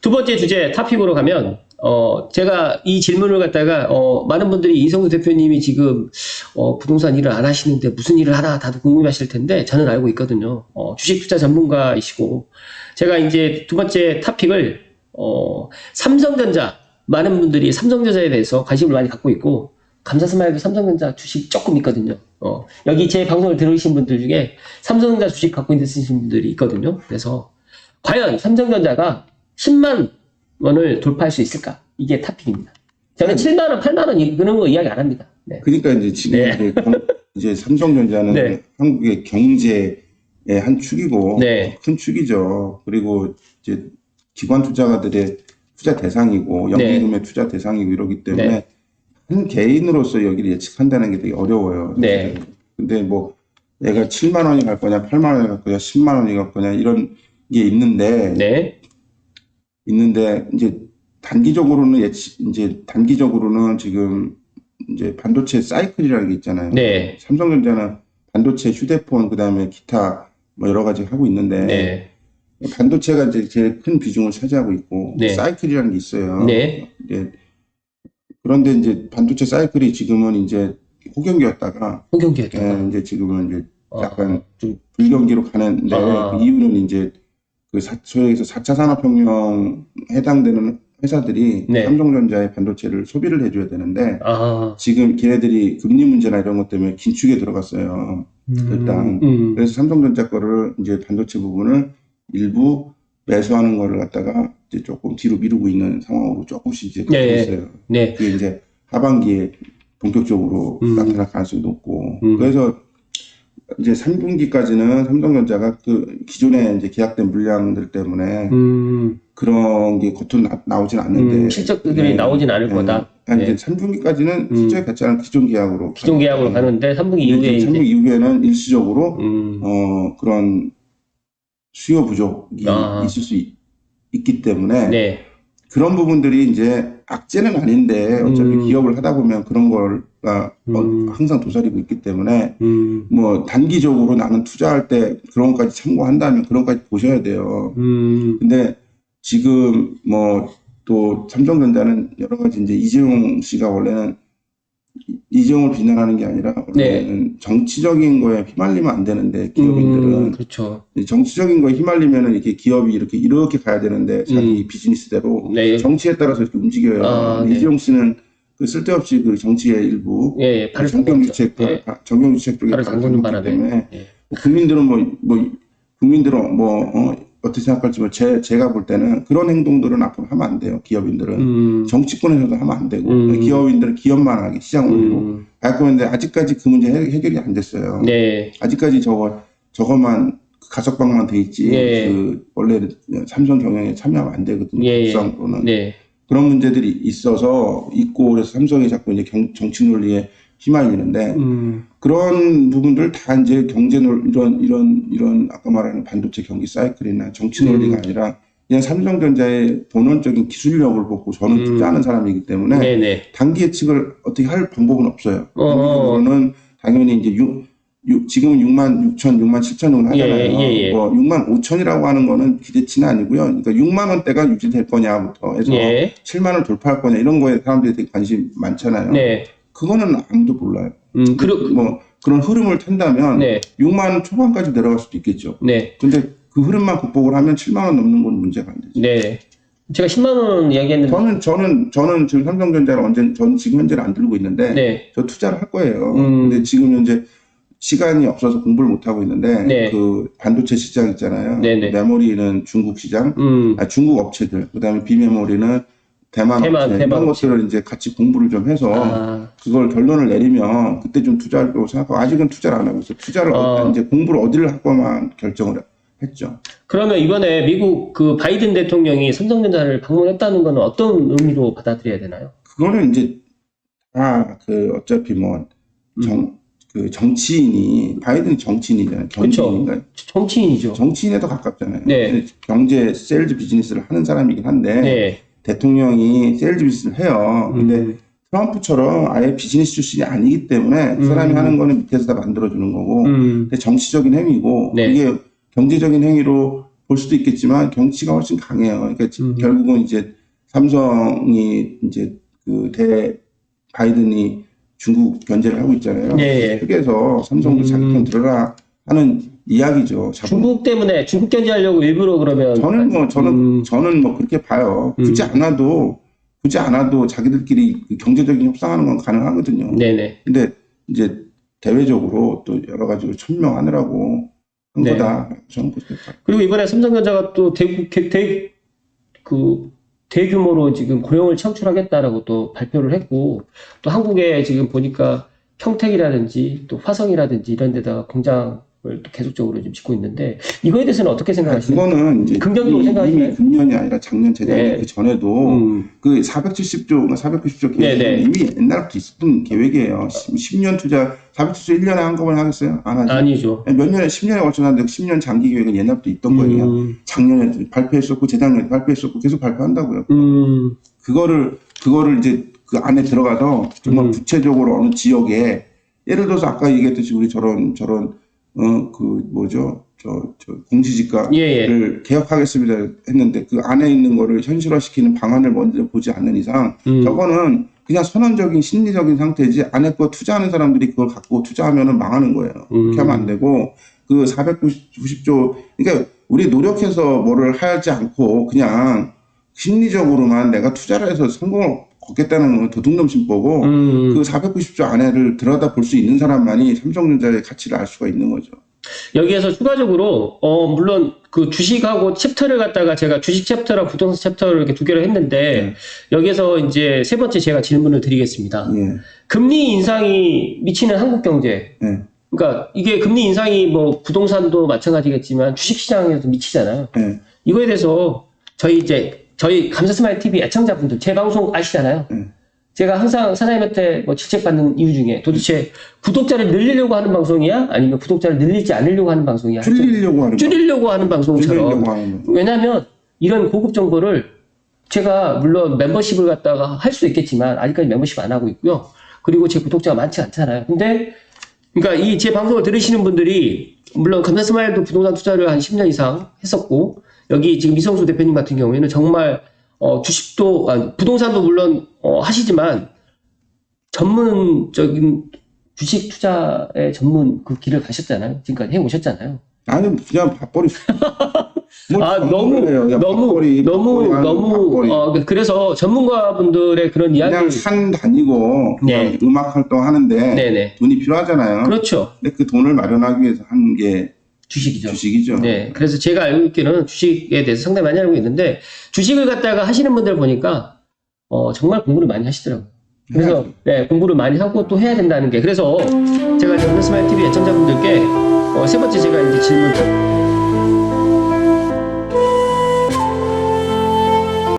두 번째 주제 타픽으로 가면 어 제가 이 질문을 갖다가 어 많은 분들이 이성우 대표님이 지금 어 부동산 일을 안 하시는데 무슨 일을 하나 다들 궁금해하실 텐데 저는 알고 있거든요. 어 주식 투자 전문가이시고 제가 이제 두 번째 타픽을 어 삼성전자 많은 분들이 삼성전자에 대해서 관심을 많이 갖고 있고 감사 스마일도 삼성전자 주식 조금 있거든요. 어 여기 제 방송을 들으신 분들 중에 삼성전자 주식 갖고 있으신 분들이 있거든요. 그래서 과연 삼성전자가 10만 원을 돌파할 수 있을까? 이게 타픽입니다. 저는 7만 원, 8만 원 이- 그런 거 이야기 안 합니다. 네. 그러니까 이제 지금 네. 이제, 삼성전자는 네. 한국의 경제의 한 축이고 네. 큰 축이죠. 그리고 이제 기관 투자가들의 투자 대상이고 네. 연기금의 투자 대상이고 이러기 때문에 네. 한 개인으로,서 여기를 예측한다는 게 되게 어려워요. 네. 근데 뭐 얘가 7만 원이 갈 거냐, 8만 원이 갈 거냐, 10만 원이 갈 거냐 이런 게 있는데 네. 있는데 이제 단기적으로는 예측 이제 단기적으로는 지금 이제 반도체 사이클이라는 게 있잖아요. 네. 삼성전자는 반도체, 휴대폰, 그다음에 기타 뭐 여러 가지 하고 있는데 네. 반도체가 이제 제일 큰 비중을 차지하고 있고 네. 사이클이라는 게 있어요. 네. 이제 그런데 이제 반도체 사이클이 지금은 이제 호경기였다가 홍경기였죠. 예, 이제 지금은 이제 어. 약간 좀 불경기로 가는데 아. 그 이유는 이제 그 사, 소위에서 4차 산업혁명 해당되는 회사들이 네. 삼성전자의 반도체를 소비를 해줘야 되는데 아. 지금 걔네들이 금리 문제나 이런 것 때문에 긴축에 들어갔어요. 일단. 음. 그래서 삼성전자 거를 이제 반도체 부분을 일부 매수하는 거를 갖다가 이제 조금 뒤로 미루고 있는 상황으로 조금씩 이제 가고 네. 있어요. 네. 그게 이제 하반기에 본격적으로 음. 나타날 가능성이 높고 음. 그래서 이제 3분기까지는 삼성전자가 그 기존에 이제 계약된 물량들 때문에 음. 그런 게 겉으로 나, 나오진 않는데 음. 실적들이 네. 나오진 않을 네. 거다. 한 네. 이제 3분기까지는 음. 실제 괜찮은 기존 계약으로 기존 계약으로 가는데 3분기 이후에 이제 3분기 이후에는 일시적으로 음. 어 그런 수요 부족이 아. 있을 수 있, 기 때문에 네. 그런 부분들이 이제 악재는 아닌데 어차피 음. 기업을 하다 보면 그런 걸가 어, 음. 항상 도사리고 있기 때문에 음. 뭐 단기적으로 나는 투자할 때 그런 것까지 참고한다면 그런 것까지 보셔야 돼요. 음. 근데 지금 뭐 또 삼성전자는 여러 가지 이제 이재용 씨가 원래는 이- 이재용을 비난하는 게 아니라 원래는 정치적인 거에 휘말리면 안 되는데 기업인들은 음. 그렇죠. 이 정치적인 거에 휘말리면은 이렇게 기업이 이렇게 이렇게 가야 되는데 자기 음. 비즈니스대로 네. 정치에 따라서 이렇게 움직여요. 아, 네. 이재용 씨는 그 쓸데없이 그 정치의 일부 예, 예. 발을 정경주책 예. 정경주책 쪽에 발을 담그는 바람에. 때문에 예. 뭐 국민들은 뭐, 뭐, 국민들은 뭐, 어, 어떻게 생각할지 뭐, 제, 제가 볼 때는 그런 행동들은 앞으로 하면 안 돼요. 기업인들은. 음. 정치권에서도 하면 안 되고. 음. 기업인들은 기업만 하게, 시장 원리로. 음. 할 건데, 아직까지 그 문제 해, 해결이 안 됐어요. 네. 아직까지 저거, 저것만, 그 가석방만 돼 있지. 예. 그, 원래 삼성 경영에 참여하면 안 되거든요. 예. 법상으로는. 네. 그런 문제들이 있어서 있고, 그래서 삼성이 자꾸 이제 경, 정치 논리에 휘말리는데, 음. 그런 부분들 다 이제 경제 논 이런 이런 이런 아까 말하는 반도체 경기 사이클이나 정치 논리가 음. 아니라 그냥 삼성전자의 본원적인 기술력을 보고 저는 음. 투자하는 사람이기 때문에 네, 네. 단기 예측을 어떻게 할 방법은 없어요. 어. 단기적으로는 당연히 이제 육, 육- 지금은 6만 6천, 6만 7천 정도 하잖아요. 예, 예, 예. 뭐 6만 5천이라고 하는 거는 기대치는 아니고요. 그러니까 6만 원대가 유지될 거냐부터 해서 예. 7만 원 돌파할 거냐 이런 거에 사람들이 되게 관심 많잖아요. 네. 그거는 아무도 몰라요. 음. 그러 뭐 그런 흐름을 탄다면 네. 6만 초반까지 내려갈 수도 있겠죠. 네. 근데 그 흐름만 극복을 하면 7만 원 넘는 건 문제가 안 되죠. 네. 제가 10만 원 이야기했는데 저는 저는 저는 지금 삼성전자를 언제 전 지금 현재는 안 들고 있는데 네. 저 투자를 할 거예요. 음. 근데 지금 현재 시간이 없어서 공부를 못 하고 있는데 네. 그 반도체 시장 있잖아요. 네네. 메모리는 중국 시장, 음. 아, 중국 업체들, 그다음에 비메모리는 대만, 대만, 대만 이런. 것들을 이제 같이 공부를 좀 해서 아. 그걸 결론을 내리면 그때 좀 투자할 거고 생각하고 아직은 투자를 안 하고 있어요. 투자를 어. 어, 이제 공부를 어디를 할 거만 결정을 했죠. 그러면 이번에 미국 그 바이든 대통령이 삼성전자를 방문했다는 건 어떤 의미로 받아들여야 되나요? 그거는 이제 다그 어차피 뭐정그 정치인이 바이든이 정치인이잖아요. 경제인인가요? 정치인이죠. 정치인에 더 가깝잖아요. 네. 경제 세일즈 비즈니스를 하는 사람이긴 한데 네. 대통령이 세일즈 비즈니스를 해요. 근데 음. 트럼프처럼 아예 비즈니스 출신이 아니기 때문에 그 사람이 음. 하는 거는 밑에서 다 만들어주는 거고 음. 근데 정치적인 행위고 네. 이게 경제적인 행위로 볼 수도 있겠지만 경치가 훨씬 강해요. 그러니까 지- 음. 결국은 이제 삼성이 이제 그 대 바이든이 중국 견제를 하고 있잖아요. 예, 예. 그래서 삼성도 음. 자기 편 들어라 하는 이야기죠. 중국 때문에 중국 견제하려고 일부러 그러면 저는 뭐 저는 음. 저는 뭐 그렇게 봐요. 굳이 음. 않아도 굳이 않아도 자기들끼리 그 경제적인 협상하는 건 가능하거든요. 네네. 근데 이제 대외적으로 또 여러 가지로 천명하느라고 한 네. 거다. 저는 그렇게 봐요. 그리고 이번에 삼성전자가 또 대, 대, 대, 그 대규모로 지금 고용을 창출하겠다라고 또 발표를 했고 또 한국에 지금 보니까 평택이라든지 또 화성이라든지 이런 데다가 공장을 또 계속적으로 좀 짓고 있는데 이거에 대해서는 어떻게 생각하시나요? 그거는 이제 긍정적으로 생각하시나요? 금년이 아니라 작년 재작년 네. 그 전에도 음, 그 470조, 490조 계획은 네네. 이미 옛날부터 있었던 계획이에요. 10, 년 투자, 470조 1년에 한꺼번에 하겠어요? 안 하죠. 아니죠. 몇 년에, 10년에 걸쳐 하는데 10년 장기 계획은 옛날부터 있던 거예요. 음, 작년에 발표했었고, 재작년에 발표했었고, 계속 발표한다고요. 음, 그거를, 그거를 이제 그 안에 들어가서 정말 음. 구체적으로 어느 지역에, 예를 들어서 아까 얘기했듯이 우리 저런, 저런, 어, 그, 뭐죠? 저, 저, 공시지가. 예, 예. 를 개혁하겠습니다 했는데 그 안에 있는 거를 현실화시키는 방안을 먼저 보지 않는 이상 음, 저거는 그냥 선언적인 심리적인 상태지 안에 거 투자하는 사람들이 그걸 갖고 투자하면은 망하는 거예요. 음. 그렇게 하면 안 되고 그 490조 그러니까 우리 노력해서 뭐를 하지 않고 그냥 심리적으로만 내가 투자를 해서 성공을 걷겠다는 건 도둑놈심 보고 음. 그 490조 안에를 들여다 볼 수 있는 사람만이 삼성전자의 가치를 알 수가 있는 거죠. 여기에서 추가적으로 어 물론 그 주식하고 챕터를 갖다가 제가 주식 챕터랑 부동산 챕터를 이렇게 두 개를 했는데 네. 여기서 이제 세 번째 제가 질문을 드리겠습니다. 예. 금리 인상이 미치는 한국 경제. 예. 그러니까 이게 금리 인상이 뭐 부동산도 마찬가지겠지만 주식 시장에도 미치잖아요. 예. 이거에 대해서 저희 이제 저희 감사스마일 TV 애청자분들 제 방송 아시잖아요. 음. 제가 항상 사장님한테 뭐 질책받는 이유 중에 도대체 구독자를 늘리려고 하는 방송이야? 아니면 구독자를 늘리지 않으려고 하는 방송이야? 줄이려고 하는 거. 줄이려고 하는 방송처럼. 줄이려고 하는 거. 왜냐하면 이런 고급 정보를 제가 물론 멤버십을 갖다가 할 수 있겠지만 아직까지 멤버십 안 하고 있고요. 그리고 제 구독자가 많지 않잖아요. 근데 그러니까 이 제 방송을 들으시는 분들이 물론 감사스마일도 부동산 투자를 한 10년 이상 했었고 여기 지금 이성수 대표님 같은 경우에는 정말 어, 주식도 아, 부동산도 물론 어, 하시지만 전문적인 주식 투자의 전문 그 길을 가셨잖아요. 지금까지 해 오셨잖아요. 나는 그냥 밥벌이. 뭐 아 너무. 그냥 너무 밥벌이, 너무 밥벌이 너무. 어 그래서 전문가분들의 그런 그냥 이야기 산 다니고 그냥 네. 음악 활동 하는데 네네 돈이 필요하잖아요. 그렇죠 근데 그 돈을 마련하기 위해서 하는 게 주식이죠. 주식이죠. 네 그래서 제가 알고 있기는 주식에 대해서 상당히 많이 알고 있는데 주식을 갖다가 하시는 분들 보니까 어 정말 공부를 많이 하시더라고요. 그래서. 네, 공부를 많이 하고 또 해야 된다는 게 그래서 제가 이제 스마일 TV 애청자분들께 어, 세 번째 제가 이제 질문